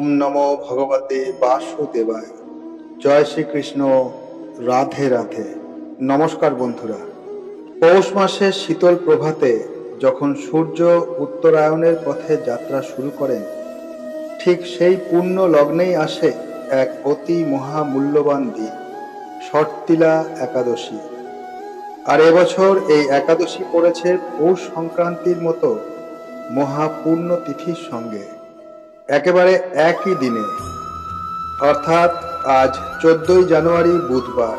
ওম নমো ভগবতে বাসুদেবায়। জয় শ্রীকৃষ্ণ, রাধে রাধে। নমস্কার বন্ধুরা। পৌষ মাসের শীতল প্রভাতে যখন সূর্য উত্তরায়ণের পথে যাত্রা শুরু করেন, ঠিক সেই পূর্ণ লগ্নেই আসে এক অতি মহামূল্যবান দিন শর্তিলা একাদশী। আর এবছর এই একাদশী পড়েছে পৌষ সংক্রান্তির মতো মহাপূর্ণ তিথির সঙ্গে। একেবারে একই দিনে। অর্থাৎ আজ চোদ্দই জানুয়ারি বুধবার।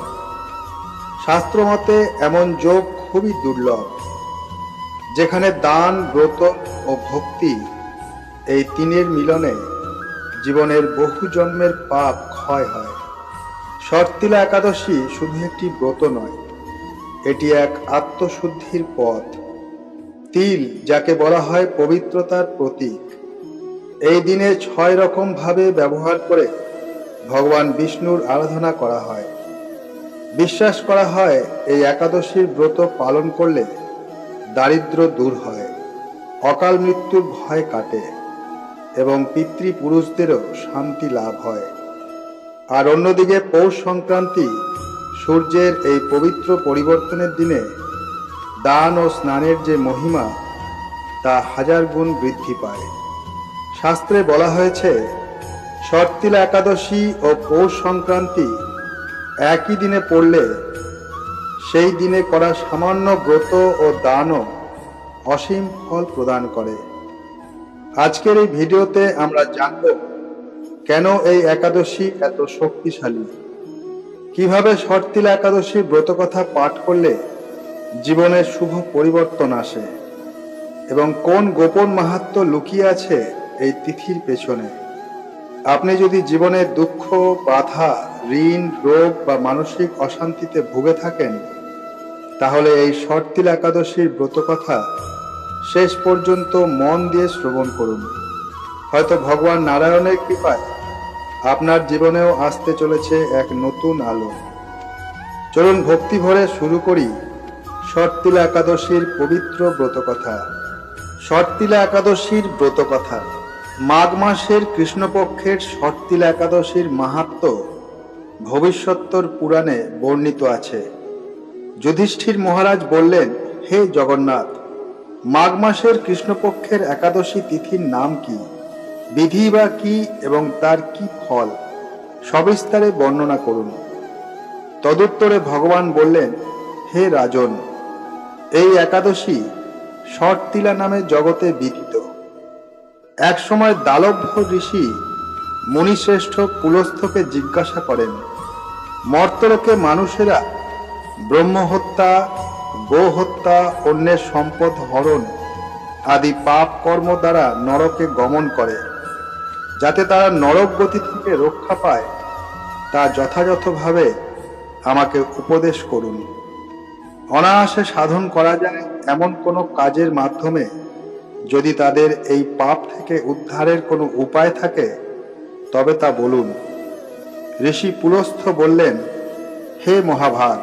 শাস্ত্রমতে এমন যোগ খুবই দুর্লভ, যেখানে দান, ব্রত ও ভক্তি এই তিনের মিলনে জীবনের বহু জন্মের পাপ ক্ষয় হয়। শর্তিলা একাদশী শুধু একটি ব্রত নয়, এটি এক আত্মশুদ্ধির পথ। তিল, যাকে বলা হয় পবিত্রতার প্রতীক এই দিনে ছয় রকম ভাবে ব্যবহার করে ভগবান বিষ্ণুর আরাধনা করা হয়। বিশ্বাস করা হয়, এই একাদশীর ব্রত পালন করলে দারিদ্র দূর হয়, অকাল মৃত্যুর ভয় কাটে এবং পিতৃপুরুষদেরও শান্তি লাভ হয়। আর অন্যদিকে পৌষ সংক্রান্তি সূর্যের এই পবিত্র পরিবর্তনের দিনে দান ও স্নানের যে মহিমা, তা হাজার গুণ বৃদ্ধি পায়। শাস্ত্রে বলা হয়েছে, শর্তিলা একাদশী ও পৌষ সংক্রান্তি একই দিনে পড়লে সেই দিনে করা সামান্য ব্রত ও দানও অসীম ফল প্রদান করে। আজকের এই ভিডিওতে আমরা জানব, কেন এই একাদশী এত শক্তিশালী? কীভাবে শর্তিলা একাদশীর ব্রতকথা পাঠ করলে জীবনের শুভ পরিবর্তন আসে? এবং কোন গোপন মাহাত্ম লুকিয়ে আছে এই তিথির পেছনে। আপনি যদি জীবনের দুঃখ, বাধা, ঋণ, রোগ বা মানসিক অশান্তিতে ভুগে থাকেন, তাহলে এই শর্তিল একাদশীর ব্রতকথা শেষ পর্যন্ত মন দিয়ে শ্রবণ করুন। হয়তো ভগবান নারায়ণের কৃপায় আপনার জীবনেও আসতে চলেছে এক নতুন আলো। চলুন ভক্তি ভরে শুরু করি শর্তিলা একাদশীর পবিত্র ব্রতকথা। শর্তিলা একাদশীর ব্রতকথা। মাঘ মাসের কৃষ্ণপক্ষের শর্তিলা একাদশীর মাহাত্ম ভবিষ্যত্তর পুরাণে বর্ণিত আছে। যুধিষ্ঠির মহারাজ বললেন, হে জগন্নাথ, মাঘ মাসের কৃষ্ণপক্ষের একাদশী তিথির নাম কি? বিধি বা কি এবং তার কি ফল? সবিস্তারে বর্ণনা করুন। তদুত্তরে ভগবান বললেন, হে রাজন, এই একাদশী শর্তিলা নামে জগতে বিদিত। এক সময় দালভ্য ঋষি মুনিশ্রেষ্ঠ পুলস্থকে জিজ্ঞাসা করেন, মর্তলোকে মানুষেরা ব্রহ্মহত্যা, গোহত্যা, অন্যের সম্পদ হরণ আদি পাপ কর্ম দ্বারা নরকে গমন করে, যাতে তারা নরক গতি থেকে রক্ষা পায়, তা যথাযথভাবে আমাকে উপদেশ করুন। অনায়াসে সাধন করা যায় এমন কোনো কাজের মাধ্যমে যদি তাদের এই পাপ থেকে উদ্ধারের কোনো উপায় থাকে, তবে তা বলুন। ঋষি পুলস্থ বললেন, হে মহাভাগ,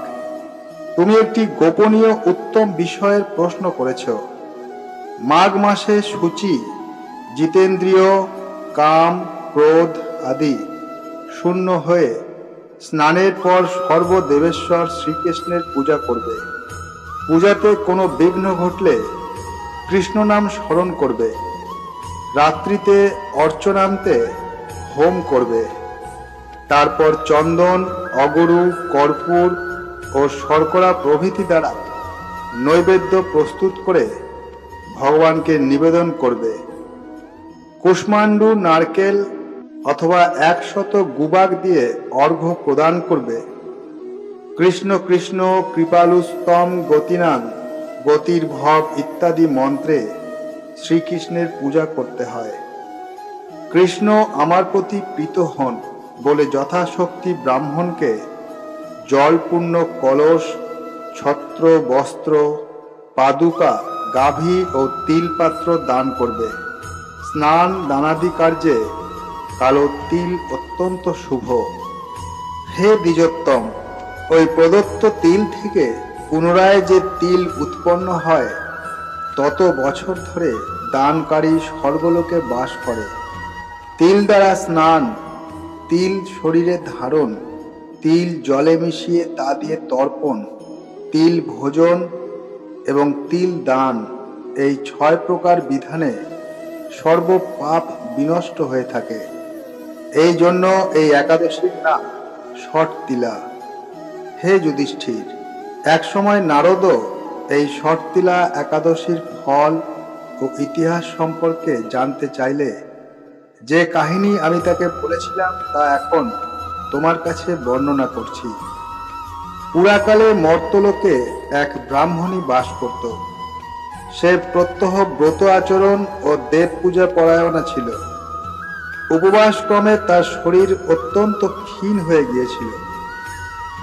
তুমি একটি গোপনীয় উত্তম বিষয়ের প্রশ্ন করেছ। মাঘ মাসে সূচি, জিতেন্দ্রীয়, কাম, ক্রোধ আদি শূন্য হয়ে স্নানের পর সর্বদেবেশ্বর শ্রীকৃষ্ণের পূজা করবে। পূজাতে কোনো বিঘ্ন ঘটলে কৃষ্ণ নাম স্মরণ করবে। রাত্রিতে অর্চনান্তে হোম করবে। তারপর চন্দন, অগরু, কর্পূর ও শর্করা প্রভৃতি দ্বারা নৈবেদ্য প্রস্তুত করে ভগবানকে নিবেদন করবে। কুষ্মাণ্ডু নারকেল অথবা একশত গুবাক দিয়ে অর্ঘ্য প্রদান করবে। কৃষ্ণ কৃষ্ণ কৃপালুস্তম গতিনাং গতির ভব ইত্যাদি মন্ত্রে শ্রীকৃষ্ণের পূজা করতে হয়। কৃষ্ণ আমার প্রতি প্রীত হন বলে যথাশক্তি ব্রাহ্মণকে জলপূর্ণ কলস, ছত্র, বস্ত্র, পাদুকা, গাভী ও তিলপাত্র দান করবে। স্নান দানাদি কার্যে কালো তিল অত্যন্ত শুভ। হে দ্বিজোত্তম, ওই প্রদত্ত তিল থেকে পুনরায় যে তিল উৎপন্ন হয়, তত বছর ধরে দানকারী স্বর্গলোকে বাস করে। তিল দ্বারা স্নান, তিল শরীরে ধারণ, তিল জলে মিশিয়ে তা দিয়ে তর্পণ, তিল ভোজন এবং তিল দান এই ছয় প্রকার বিধানে সর্ব পাপ বিনষ্ট হয়ে থাকে। এই জন্য এই একাদশীর নাম ষট তিলা হে যুধিষ্ঠির একসময় নারদও এই শর্তিলা একাদশীর ফল ও ইতিহাস সম্পর্কে জানতে চাইলে, যে কাহিনী আমি তাকে বলেছিলাম তা এখন তোমার কাছে বর্ণনা করছি। পুরাকালে মর্তলোকে এক ব্রাহ্মণী বাস করত। সে প্রত্যহ ব্রত আচরণ ও দেব পূজা পরায়ণা ছিল। উপবাস ক্রমে তার শরীর অত্যন্ত ক্ষীণ হয়ে গিয়েছিল।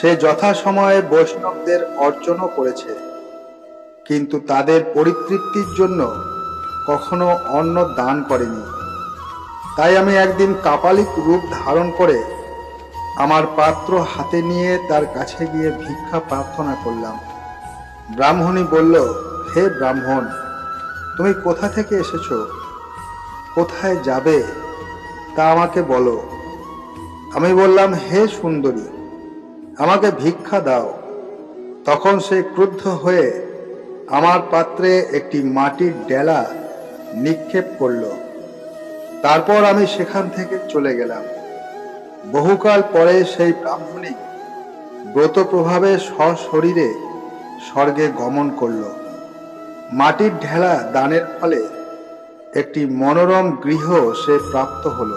সে যথাসময়ে বৈষ্ণবদের অর্চনও করেছে। কিন্তু তাদের পরিতৃপ্তির জন্য কখনো অন্ন দান করেনি। তাই আমি একদিন কাপালিক রূপ ধারণ করে আমার পাত্র হাতে নিয়ে তার কাছে গিয়ে ভিক্ষা প্রার্থনা করলাম। ব্রাহ্মণী বলল, হে ব্রাহ্মণ, তুমি কোথা থেকে এসেছ? কোথায় যাবে? তা আমাকে বলো। আমি বললাম, হে সুন্দরী আমাকে ভিক্ষা দাও। তখন সে ক্রুদ্ধ হয়ে আমার পাত্রে একটি মাটির ডেলা নিক্ষেপ করল। তারপর আমি সেখান থেকে চলে গেলাম। বহুকাল পরে সেই ব্রাহ্মণী ব্রত প্রভাবে সশরীরে স্বর্গে গমন করল। মাটির ঢেলা দানের ফলে একটি মনোরম গৃহ সে প্রাপ্ত হল।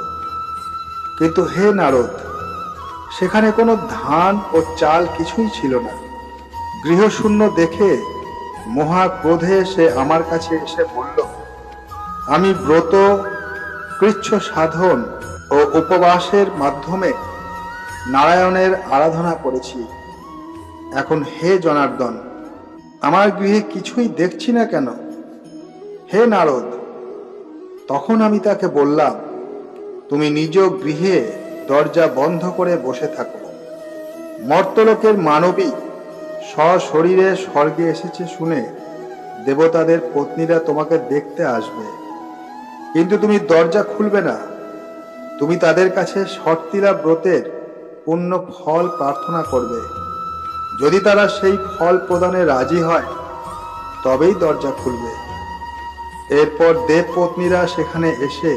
কিন্তু হে নারদ সেখানে কোনো ধান ও চাল কিছুই ছিল না। গৃহশূন্য দেখে মহা ক্রোধে সে আমার কাছে এসে বলল, আমি ব্রত, কৃচ্ছ সাধন ও উপবাসের মাধ্যমে নারায়ণের আরাধনা করেছি। এখন হে জনার্দন, আমার গৃহে কিছুই দেখছি না কেন? হে নারদ, তখন আমি তাকে বললাম, তুমি নিজ গৃহে দরজা বন্ধ করে বসে থাকো। মর্তলোকের মানবী সশরীরে স্বর্গে এসেছে শুনে দেবতাদের পত্নীরা তোমাকে দেখতে আসবে। কিন্তু তুমি দরজা খুলবে না। তুমি তাদের কাছে শর্তিলা ব্রতের পূর্ণ ফল প্রার্থনা করবে। যদি তারা সেই ফল প্রদানে রাজি হয়, তবেই দরজা খুলবে। এরপর দেব পত্নীরা সেখানে এসে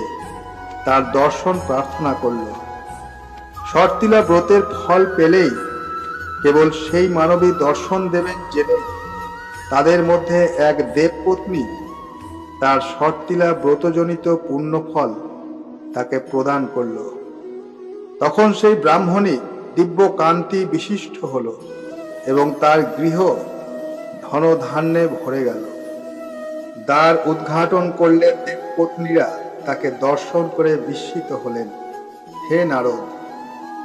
তার দর্শন প্রার্থনা করল। শর্তিলা ব্রতের ফল পেলেই কেবল সেই মানবী দর্শন দেবেন জেনে তাদের মধ্যে এক দেবপত্নী তার শর্তিলা ব্রতজনিত পুণ্যফল তাকে প্রদান করল। তখন সেই ব্রাহ্মণী দিব্য কান্তি বিশিষ্ট হল এবং তার গৃহ ধনধান্যে ভরে গেল। দ্বার উদ্ঘাটন করলে দেবপত্নীরা তাকে দর্শন করে বিস্মিত হলেন। হে নারদ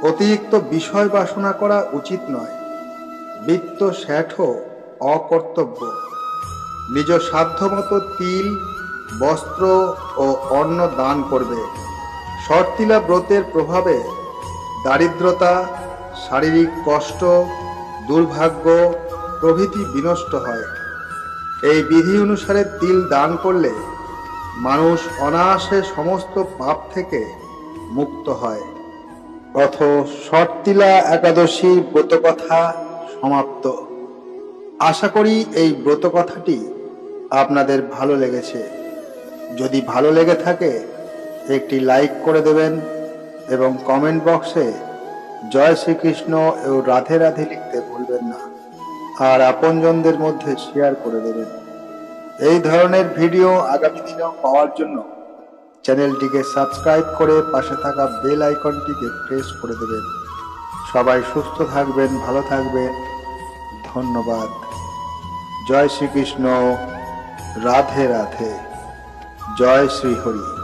অতিরিক্ত বিষয় বাসনা করা উচিত নয়। বৃত্ত ষেঠ অকর্তব্য। নিজ সাধ্যমতো তিল, বস্ত্র ও অন্ন দান করবে। শর্তিলা ব্রতের প্রভাবে দারিদ্রতা, শারীরিক কষ্ট, দুর্ভাগ্য প্রভৃতি বিনষ্ট হয়। এই বিধি অনুসারে তিল দান করলে মানুষ অনায়াসে সমস্ত পাপ থেকে মুক্ত হয়। অথ শর্তিলা একাদশী ব্রতকথা সমাপ্ত। আশা করি এই ব্রতকথাটি আপনাদের ভালো লেগেছে। যদি ভালো লেগে থাকে, একটি লাইক করে দেবেন এবং কমেন্ট বক্সে জয় শ্রীকৃষ্ণ ও রাধে রাধে লিখতে ভুলবেন না। আর আপনজনদের মধ্যে শেয়ার করে দেবেন। এই ধরনের ভিডিও আগামী দিনেও পাওয়ার জন্য চ্যানেলটিকে সাবস্ক্রাইব করে পাশে থাকা বেল আইকনটিকে প্রেস করে দেবেন। সবাই সুস্থ থাকবেন, ভালো থাকবেন। ধন্যবাদ। জয় শ্রীকৃষ্ণ। রাধে রাধে। জয় শ্রী হরি